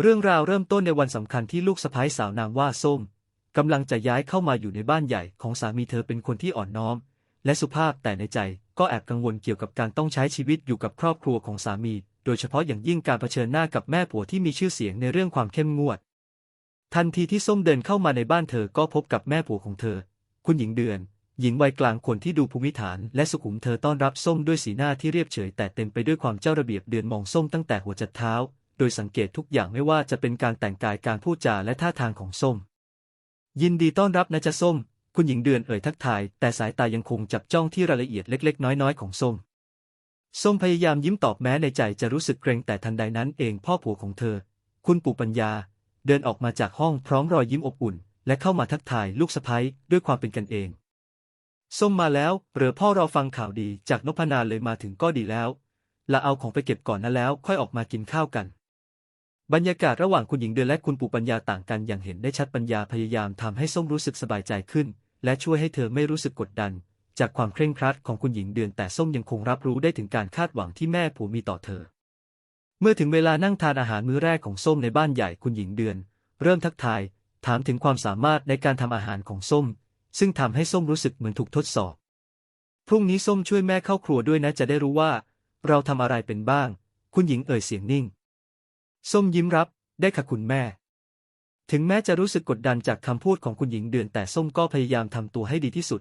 เรื่องราวเริ่มต้นในวันสำคัญที่ลูกสะใภ้สาวนามว่าส้มกำลังจะย้ายเข้ามาอยู่ในบ้านใหญ่ของสามีเธอเป็นคนที่อ่อนน้อม และสุภาพแต่ในใจก็แอบกังวลเกี่ยวกับการต้องใช้ชีวิตอยู่กับครอบครัวของสามี โดยเฉพาะอย่างยิ่งการเผชิญหน้ากับแม่ผัวที่มีชื่อเสียงในเรื่องความเข้มงวด ทันทีที่ส้มเดินเข้ามาในบ้านเธอก็พบกับแม่ผัวของเธอ คุณหญิงเดือน หญิงวัยกลางคนที่ดูภูมิฐานและสุขุมเธอต้อนรับส้มด้วยสีหน้าที่เรียบเฉยแต่เต็มไปด้วยความเจ้าระเบียบเดือนมองส้มตั้งแต่หัวจรดเท้า โดยสังเกตทุกอย่างไม่ว่าจะเป็นการแต่งกายการพูดจาและท่าทางของส้ม ยินดีต้อนรับนะจ๊ะส้ม คุณหญิงเดือนเอ่ยทักทาย แต่สายตายังคงจับจ้องที่รายละเอียดเล็ก ๆ น้อยๆของส้ม ส้มพยายามยิ้มตอบแม้ในใจจะรู้สึกเกรงแต่ทันใดนั้นเองพ่อผัวของเธอ คุณปู่ปัญญา เดินออกมาจากห้องพร้อมรอยยิ้มอบอุ่น และเข้ามาทักทายลูกสะใภ้ด้วยความเป็นกันเองส้มมาแล้วเหรือพ่อราฟังข่าวดีจากนพนาเลยมาถึงก็ดีแล้วละเอาของไปเก็บก่อนนะแล้ว ค่อยออกมากินข้าวกัน บรรยากาศระหว่างคุณหญิงเดือนและคุณปู่ปัญญาต่างกันอย่างเห็นได้ชัดปัญญาพยายามทำให้ส้มรู้สึกสบายใจขึ้น และช่วยให้เธอไม่รู้สึกกดดัน จากความเคร่งครัดของคุณหญิงเดือนแต่ส้มยังคงรับรู้ได้ถึงการคาดหวังที่แม่ผัวมีต่อเธอ เมื่อถึงเวลานั่งทานอาหารมื้อแรกของส้มในบ้านใหญ่คุณหญิงเดือน เริ่มทักทาย ถามถึงความสามารถในการทำอาหารของส้ม ซึ่งทำให้ส้มรู้สึกเหมือนถูกทดสอบ พรุ่งนี้ส้มช่วยแม่เข้าครัวด้วยนะจะได้รู้ว่า เราทำอะไรเป็นบ้าง คุณหญิงเอ่ยเสียงนิ่ง ส้มยิ้มรับ ได้ค่ะคุณแม่ ถึงแม้จะรู้สึกกดดันจากคำพูดของคุณหญิงเดือนแต่ส้มก็พยายามทำตัวให้ดีที่สุด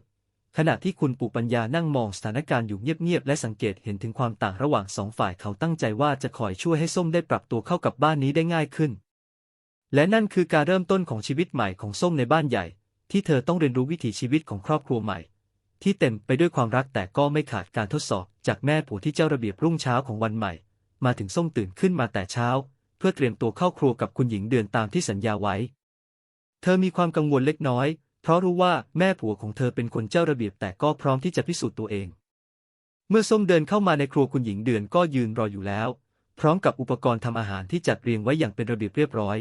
ขณะที่คุณปู่ปัญญานั่งมองสถานการณ์อยู่เงียบๆและสังเกตเห็นถึงความต่างระหว่างสองฝ่ายเขาตั้งใจว่าจะคอยช่วยให้ส้มได้ปรับตัวเข้ากับบ้านนี้ได้ง่ายขึ้น และนั่นคือการเริ่มต้นของชีวิตใหม่ของส้มในบ้านใหญ่ ที่เธอต้องเรียนรู้วิถีชีวิตของครอบครัวใหม่ ที่เต็มไปด้วยความรักแต่ก็ไม่ขาดการทดสอบ จากแม่ผัวที่เจ้าระเบียบรุ่งเช้าของวันใหม่ มาถึงส้มตื่นขึ้นมาแต่เช้า พื่อเตรียมตัวเข้าครัวกับคุณหญิงเดือนตามที่สัญญาไว้ เธอมีความกังวลเล็กน้อย เพราะรู้ว่าแม่ผัวของเธอเป็นคนเจ้าระเบียบแต่ก็พร้อมที่จะพิสูจน์ตัวเอง เมื่อส้มเดินเข้ามาในครัวคุณหญิงเดือนก็ยืนรออยู่แล้ว พร้อมกับอุปกรณ์ทำอาหารที่จัดเรียงไว้อย่างเป็นระเบียบเรียบร้อย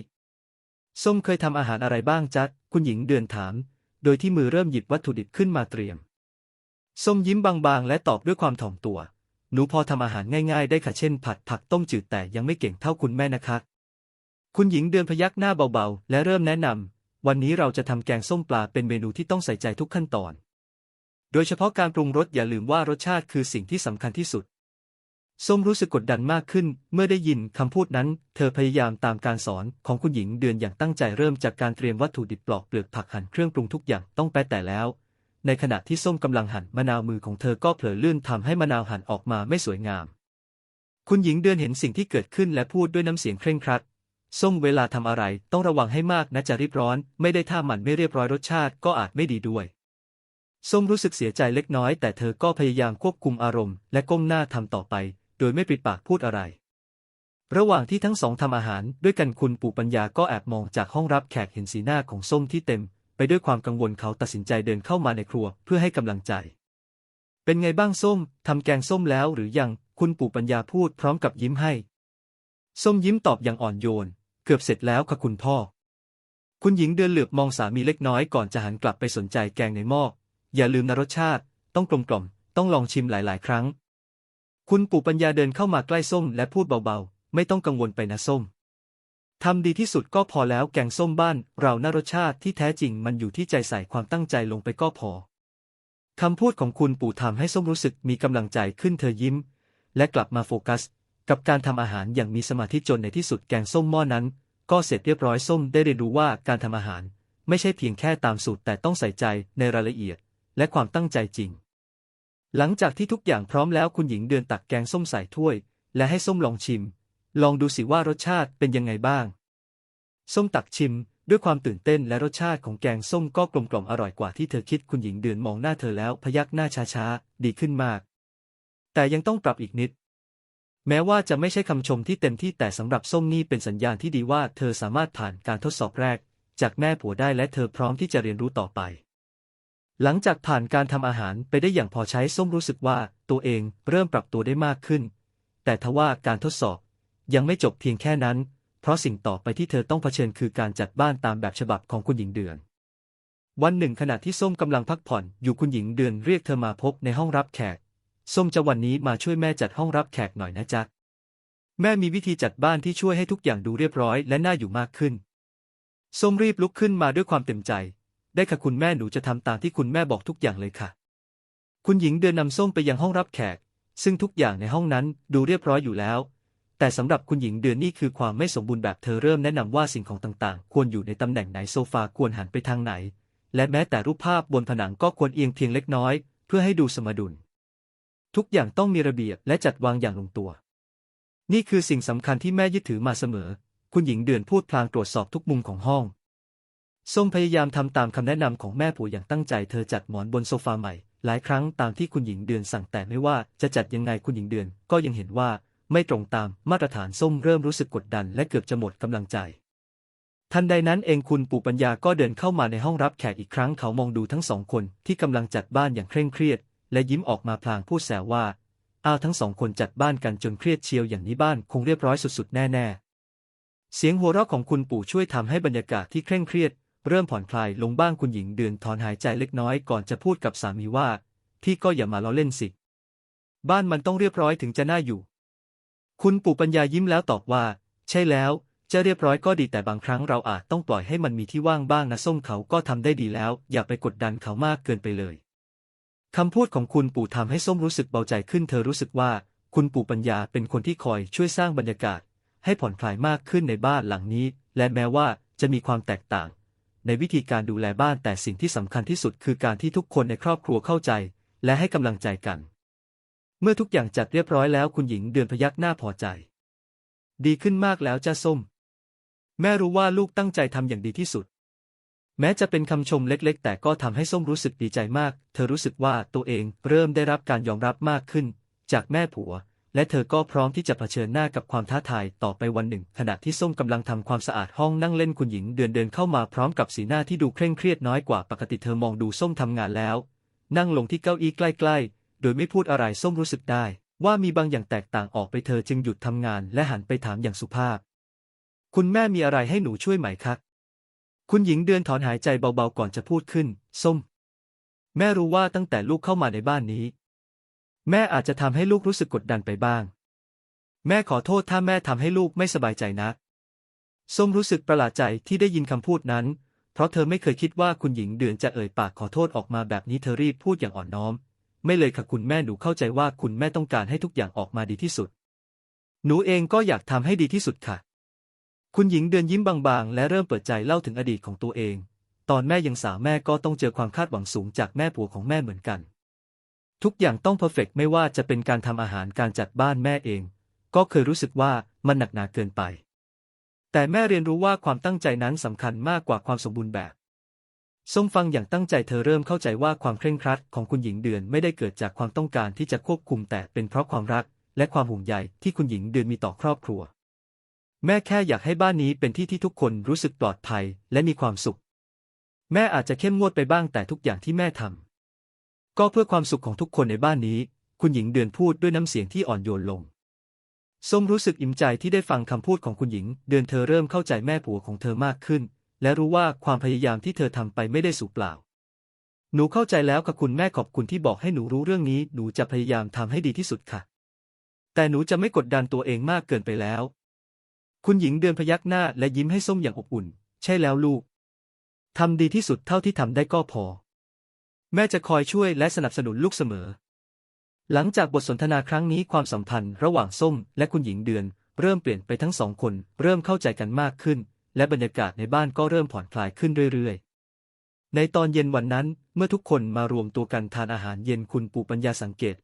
ส้มเคยทำอาหารอะไรบ้างจ๊ะคุณหญิงเดือนถาม โดยที่มือเริ่มหยิบวัตถุดิบขึ้นมาเตรียม ส้มยิ้มบางๆ และตอบด้วยความถ่อมตัว หนูพอทำอาหารง่ายๆ ได้ค่ะเช่น ผัดผักต้มจืดแต่ยังไม่เก่งเท่าคุณแม่นะคะคุณหญิงเดือนพยักหน้าเบาๆ และเริ่มแนะนำวันนี้เราจะทำแกงส้มปลาเป็นเมนูที่ต้องใส่ใจทุกขั้นตอน โดยเฉพาะการปรุงรสอย่าลืมว่ารสชาติคือสิ่งที่สำคัญที่สุด ส้มรู้สึกกดดันมากขึ้น เมื่อได้ยินคำพูดนั้น เธอพยายามตามการสอนของคุณหญิงเดือนอย่างตั้งใจเริ่มจากการเตรียมวัตถุดิบปลอกเปลือกผักหั่นเครื่องปรุงทุกอย่างต้องแปะแต่แล้ว ในขณะที่ส้มกำลังหั่นมะนาวมือของเธอก็เผลอลื่นทำให้มะนาวหั่นออกมาไม่สวยงาม คุณหญิงเดือนเห็นสิ่งที่เกิดขึ้นและพูดด้วยน้ำเสียงเคร่งครัด ส้มเวลาทำอะไรต้องระวังให้มากนะจะรีบร้อน ไม่ได้ถ้ามันไม่เรียบร้อยรสชาติก็อาจไม่ดีด้วย ส้มรู้สึกเสียใจเล็กน้อย แต่เธอก็พยายามควบคุมอารมณ์และก้มหน้าทำต่อไป โดยไม่ปิดปากพูดอะไร ระหว่างที่ทั้งสองทำอาหารด้วยกันคุณปู่ปัญญาก็แอบมองจากห้องรับแขกเห็นสีหน้าของส้มที่เต็ม ด้วยความกังวลเขาตัดสินใจเดินเข้ามาในครัวเพื่อให้กำลังใจ เป็นไงบ้างส้ม ทำแกงส้มแล้วหรือยัง คุณปู่ปัญญาพูดพร้อมกับยิ้มให้ ส้มยิ้มตอบอย่างอ่อนโยน เกือบเสร็จแล้วค่ะคุณพ่อ คุณหญิงเดินเหลือบมองสามีเล็กน้อยก่อนจะหันกลับไปสนใจแกงในหม้อ อย่าลืมนะรสชาติ ต้องกลมกล่อม ต้องลองชิมหลาย ๆ ครั้ง คุณปู่ปัญญาเดินเข้ามาใกล้ส้มและพูดเบา ๆ ไม่ต้องกังวลไปนะส้ม ทำดีที่สุดก็พอแล้วแกงส้มบ้าน เราน่ารสชาติที่แท้จริงมันอยู่ที่ใจใส่ความตั้งใจลงไปก็พอ คำพูดของคุณปู่ทำให้ส้มรู้สึกมีกำลังใจขึ้นเธอยิ้ม และกลับมาโฟกัส กับการทำอาหารอย่างมีสมาธิจนในที่สุดแกงส้มหม้อนั้น ก็เสร็จเรียบร้อยส้มได้เรียนรู้ว่าการทำอาหาร ไม่ใช่เพียงแค่ตามสูตรแต่ต้องใส่ใจในรายละเอียด และความตั้งใจจริง หลังจากที่ทุกอย่างพร้อมแล้วคุณหญิงเดินตักแกงส้มใส่ถ้วย และให้ส้มลองชิม ลองดูสิว่ารสชาติเป็นยังไงบ้าง ส้มตักชิม ด้วยความตื่นเต้นและรสชาติของแกงส้มก็กลมกล่อมอร่อยกว่าที่เธอคิดคุณหญิงเดือนมองหน้าเธอแล้วพยักหน้าช้าๆ ดีขึ้นมาก แต่ยังต้องปรับอีกนิด แม้ว่าจะไม่ใช่คำชมที่เต็มที่แต่สำหรับส้มนี่เป็นสัญญาณที่ดีว่าเธอสามารถผ่านการทดสอบแรก จากแม่ผัวได้และเธอพร้อมที่จะเรียนรู้ต่อไป หลังจากผ่านการทำอาหารไปได้อย่างพอใช้ส้มรู้สึกว่าตัวเองเริ่มปรับตัวได้มากขึ้น แต่ทว่าการทดสอบ ยังไม่จบเพียงแค่นั้น เพราะสิ่งต่อไปที่เธอต้องเผชิญคือการจัดบ้านตามแบบฉบับของคุณหญิงเดือน วันหนึ่งขณะที่ส้มกำลังพักผ่อนอยู่คุณหญิงเดือนเรียกเธอมาพบในห้องรับแขก ส้มจะวันนี้มาช่วยแม่จัดห้องรับแขกหน่อยนะจ๊ะ แม่มีวิธีจัดบ้านที่ช่วยให้ทุกอย่างดูเรียบร้อยและน่าอยู่มากขึ้น ส้มรีบลุกขึ้นมาด้วยความเต็มใจ ได้ค่ะคุณแม่หนูจะทำตามที่คุณแม่บอกทุกอย่างเลยค่ะ คุณหญิงเดินนำส้มไปยังห้องรับแขก ซึ่งทุกอย่างในห้องนั้นดูเรียบร้อยอยู่แล้ว แต่สำหรับคุณหญิงเดือนนี่คือความไม่สมบูรณ์แบบเธอเริ่มแนะนำว่าสิ่งของต่างๆ ควรอยู่ในตำแหน่งไหนโซฟาควรหันไปทางไหน และแม้แต่รูปภาพบนผนังก็ควรเอียงเพียงเล็กน้อย เพื่อให้ดูสมดุล ทุกอย่างต้องมีระเบียบและจัดวางอย่างลงตัว นี่คือสิ่งสำคัญที่แม่ยึดถือมาเสมอ คุณหญิงเดือนพูดพลางตรวจสอบทุกมุมของห้องส้มพยายามทำตามคำแนะนำของแม่ผัวอย่างตั้งใจเธอจัดหมอนบนโซฟาใหม่ หลายครั้งตามที่คุณหญิงเดือนสั่งแต่ไม่ว่าจะจัดยังไงคุณหญิงเดือนก็ยังเห็นว่า ไม่ตรงตามมาตรฐานส้มเริ่มรู้สึกกดดันและเกือบจะหมดกำลังใจ ทันใดนั้นเองคุณปู่ปัญญาก็เดินเข้ามาในห้องรับแขกอีกครั้งเขามองดูทั้งสองคนที่กำลังจัดบ้านอย่างเคร่งเครียด และยิ้มออกมาพลางพูดแซวว่าอ้าวทั้งสองคนจัดบ้านกันจนเครียดเชียวอย่างนี้บ้านคงเรียบร้อยสุดๆแน่ๆ เสียงหัวเราะของคุณปู่ช่วยทำให้บรรยากาศที่เคร่งเครียด เริ่มผ่อนคลายลงบ้างคุณหญิงเดือนถอนหายใจเล็กน้อยก่อนจะพูดกับสามีว่า พี่ก็อย่ามาล้อเล่นสิ บ้านมันต้องเรียบร้อยถึงจะน่าอยู่ คุณปู่ปัญญายิ้มแล้วตอบว่า ใช่แล้ว จะเรียบร้อยก็ดีแต่บางครั้งเราอาจต้องปล่อยให้มันมีที่ว่างบ้างนะส้มเขาก็ทำได้ดีแล้ว อย่าไปกดดันเขามากเกินไปเลยคำพูดของคุณปู่ทำให้ส้มรู้สึกเบาใจขึ้น เธอรู้สึกว่า คุณปู่ปัญญาเป็นคนที่คอยช่วยสร้างบรรยากาศ ให้ผ่อนคลายมากขึ้นในบ้านหลังนี้ และแม้ว่าจะมีความแตกต่าง ในวิธีการดูแลบ้านแต่สิ่งที่สำคัญที่สุดคือการที่ทุกคนในครอบครัวเข้าใจ และให้กำลังใจกัน เมื่อทุกอย่างจัดเรียบร้อยแล้วคุณหญิงเดือนพยักหน้าพอใจ ดีขึ้นมากแล้วจ้าส้ม แม่รู้ว่าลูกตั้งใจทำอย่างดีที่สุด แม้จะเป็นคำชมเล็ก ๆ แต่ก็ทำให้ส้มรู้สึกดีใจมาก เธอรู้สึกว่าตัวเองเริ่มได้รับการยอมรับมากขึ้น จากแม่ผัว และเธอก็พร้อมที่จะเผชิญหน้ากับความท้าทายต่อไปวันหนึ่ง ขณะที่ส้มกำลังทำความสะอาดห้องนั่งเล่นคุณหญิงเดือนเดินเข้ามาพร้อมกับสีหน้าที่ดูเคร่งเครียดน้อยกว่าปกติเธอมองดูส้มทำงานแล้ว นั่งลงที่เก้าอี้ใกล้ ๆ โดยไม่พูดอะไรส้มรู้สึกได้ ว่ามีบางอย่างแตกต่างออกไปเธอจึงหยุดทำงานและหันไปถามอย่างสุภาพ คุณแม่มีอะไรให้หนูช่วยไหมคะคุณหญิงเดือนถอนหายใจเบาๆก่อนจะพูดขึ้น ส้ม แม่รู้ว่าตั้งแต่ลูกเข้ามาในบ้านนี้ แม่อาจจะทำให้ลูกรู้สึกกดดันไปบ้าง แม่ขอโทษถ้าแม่ทำให้ลูกไม่สบายใจนักส้มรู้สึกประหลาดใจที่ได้ยินคำพูดนั้น เพราะเธอไม่เคยคิดว่าคุณหญิงเดือนจะเอ่ยปากขอโทษออกมาแบบนี้เธอรีบพูดอย่างอ่อนน้อม ไม่เลยค่ะคุณแม่หนูเข้าใจว่าคุณแม่ต้องการให้ทุกอย่างออกมาดีที่สุด หนูเองก็อยากทำให้ดีที่สุดค่ะ คุณหญิงเดือนยิ้มบางๆ และเริ่มเปิดใจเล่าถึงอดีตของตัวเอง ตอนแม่ยังสาวแม่ก็ต้องเจอความคาดหวังสูงจากแม่ผัวของแม่เหมือนกัน ทุกอย่างต้องเพอร์เฟกไม่ว่าจะเป็นการทำอาหารการจัดบ้านแม่เอง ก็เคยรู้สึกว่ามันหนักหนาเกินไป แต่แม่เรียนรู้ว่าความตั้งใจนั้นสำคัญมากกว่าความสมบูรณ์แบบ ส้มฟังอย่างตั้งใจเธอเริ่มเข้าใจว่าความเคร่งครัดของคุณหญิงเดือนไม่ได้เกิดจากความต้องการที่จะควบคุมแต่เป็นเพราะความรัก และความห่วงใยที่คุณหญิงเดือนมีต่อครอบครัว แม่แค่อยากให้บ้านนี้เป็นที่ที่ทุกคนรู้สึกปลอดภัยและมีความสุข แม่อาจจะเข้มงวดไปบ้างแต่ทุกอย่างที่แม่ทำก็เพื่อความสุขของทุกคนในบ้านนี้ คุณหญิงเดือนพูดด้วยน้ำเสียงที่อ่อนโยนลงส้มรู้สึกอิ่มใจที่ได้ฟังคำพูดของคุณหญิง เดือนเธอเริ่มเข้าใจแม่ผัวของเธอมากขึ้น และรู้ว่าความพยายามที่เธอทำไปไม่ได้สูญเปล่า หนูเข้าใจแล้วค่ะคุณแม่ขอบคุณที่บอกให้หนูรู้เรื่องนี้ หนูจะพยายามทำให้ดีที่สุดค่ะ แต่หนูจะไม่กดดันตัวเองมากเกินไปแล้ว คุณหญิงเดือนพยักหน้าและยิ้มให้ส้มอย่างอบอุ่น ใช่แล้วลูกทำดีที่สุดเท่าที่ทำได้ก็พอ แม่จะคอยช่วยและสนับสนุนลูกเสมอ หลังจากบทสนทนาครั้งนี้ความสัมพันธ์ระหว่างส้ม และคุณหญิงเดือน เริ่มเปลี่ยนไปทั้งสองคน เริ่มเข้าใจกันมากขึ้น และบรรยากาศในบ้านก็เริ่มผ่อนคลายขึ้นเรื่อยๆ ในตอนเย็นวันนั้นเมื่อทุกคนมารวมตัวกันทานอาหารเย็นคุณปู่ปัญญาสังเกต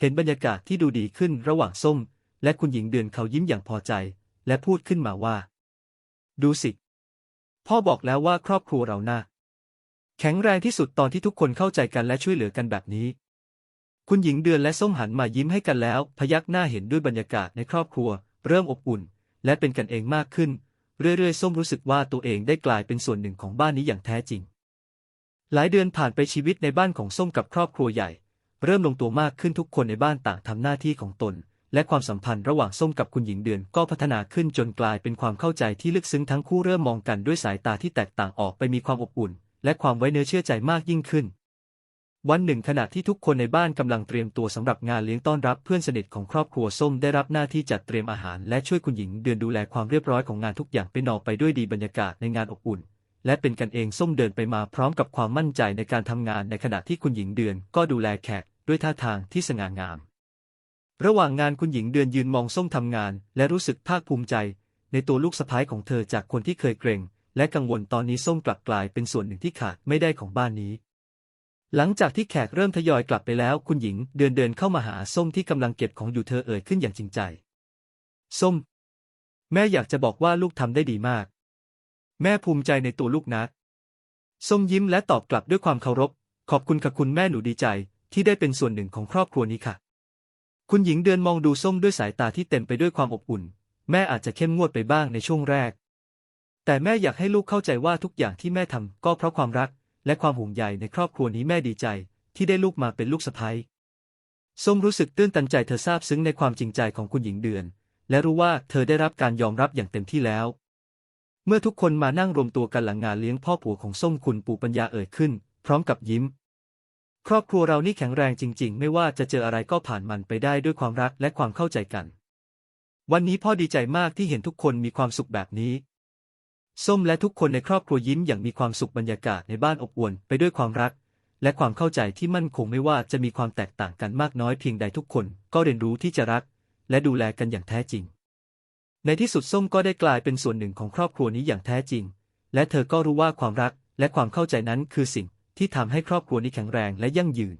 เห็นบรรยากาศที่ดูดีขึ้นระหว่างส้ม และคุณหญิงเดือนเขายิ้มอย่างพอใจ และพูดขึ้นมาว่า ดูสิ พ่อบอกแล้วว่าครอบครัวเราน่าแข็งแรงที่สุดตอนที่ทุกคนเข้าใจกันและช่วยเหลือกันแบบนี้ คุณหญิงเดือนและส้มหันมายิ้มให้กันแล้ว พยักหน้าเห็นด้วยบรรยากาศในครอบครัว เริ่มอบอุ่น และเป็นกันเองมากขึ้น เรื่อยๆ ส้มรู้สึกว่าตัวเองได้กลายเป็นส่วนหนึ่งของบ้านนี้อย่างแท้จริง หลายเดือนผ่านไปชีวิตในบ้านของส้มกับครอบครัวใหญ่ เริ่มลงตัวมากขึ้นทุกคนในบ้านต่างทำหน้าที่ของตน และความสัมพันธ์ระหว่างส้มกับคุณหญิงเดือนก็พัฒนาขึ้นจนกลายเป็นความเข้าใจที่ลึกซึ้งทั้งคู่เริ่มมองกันด้วยสายตาที่แตกต่างออกไปมีความอบอุ่น และความไว้เนื้อเชื่อใจมากยิ่งขึ้น วันหนึ่งขณะที่ทุกคนในบ้านกำลังเตรียมตัวสำหรับงานเลี้ยงต้อนรับเพื่อนสนิทของครอบครัวส้มได้รับหน้าที่จัดเตรียมอาหารและช่วยคุณหญิงเดือนดูแลความเรียบร้อยของงานทุกอย่างเป็นออกไปด้วยดีบรรยากาศในงานอบอุ่น และเป็นกันเองส้มเดินไปมาพร้อมกับความมั่นใจในการทำงานในขณะที่คุณหญิงเดือนก็ดูแลแขกด้วยท่าทางที่สง่างาม ระหว่างงานคุณหญิงเดือนยืนมองส้มทำงาน และรู้สึกภาคภูมิใจ ในตัวลูกสะใภ้ของเธอจากคนที่เคยเกรงและกังวลตอนนี้ส้มกลับกลายเป็นส่วนหนึ่งที่ขาดไม่ได้ของบ้านนี้ หลังจากที่แขกเริ่มทยอยกลับไปแล้ว คุณหญิงเดินเดินเข้ามาหาส้มที่กำลังเก็บของอยู่เธอเอ่ยขึ้นอย่างจริงใจ ส้ม แม่อยากจะบอกว่าลูกทำได้ดีมาก แม่ภูมิใจในตัวลูกนะส้มยิ้มและตอบกลับด้วยความเคารพ ขอบคุณค่ะคุณแม่หนูดีใจ ที่ได้เป็นส่วนหนึ่งของครอบครัวนี้ค่ะ คุณหญิงเดินมองดูส้มด้วยสายตาที่เต็มไปด้วยความอบอุ่น แม่อาจจะเข้มงวดไปบ้างในช่วงแรก แต่แม่อยากให้ลูกเข้าใจว่าทุกอย่างที่แม่ทำก็เพราะความรัก และความห่วงใยในครอบครัวนี้แม่ดีใจ ที่ได้ลูกมาเป็นลูกสะใภ้ส้มรู้สึกตื้นตันใจเธอซาบซึ้งในความจริงใจของคุณหญิงเดือน และรู้ว่าเธอได้รับการยอมรับอย่างเต็มที่แล้ว เมื่อทุกคนมานั่งรวมตัวกันหลังงานเลี้ยงพ่อผัวของส้มคุณปู่ปัญญาเอ่ยขึ้น พร้อมกับยิ้ม ครอบครัวเรานี่แข็งแรงจริง ๆ ไม่ว่าจะเจออะไรก็ผ่านมันไปได้ด้วยความรักและความเข้าใจกัน วันนี้พ่อดีใจมากที่เห็นทุกคนมีความสุขแบบนี้ ส้มและทุกคนในครอบครัวยิ้มอย่างมีความสุขบรรยากาศในบ้านอบอวลไปด้วยความรัก และความเข้าใจที่มั่นคงไม่ว่าจะมีความแตกต่างกันมากน้อยเพียงใดทุกคนก็เรียนรู้ที่จะรัก และดูแลกันอย่างแท้จริง ในที่สุดส้มก็ได้กลายเป็นส่วนหนึ่งของครอบครัวนี้อย่างแท้จริง และเธอก็รู้ว่าความรักและความเข้าใจนั้นคือสิ่งที่ทำให้ครอบครัวนี้แข็งแรงและยั่งยืน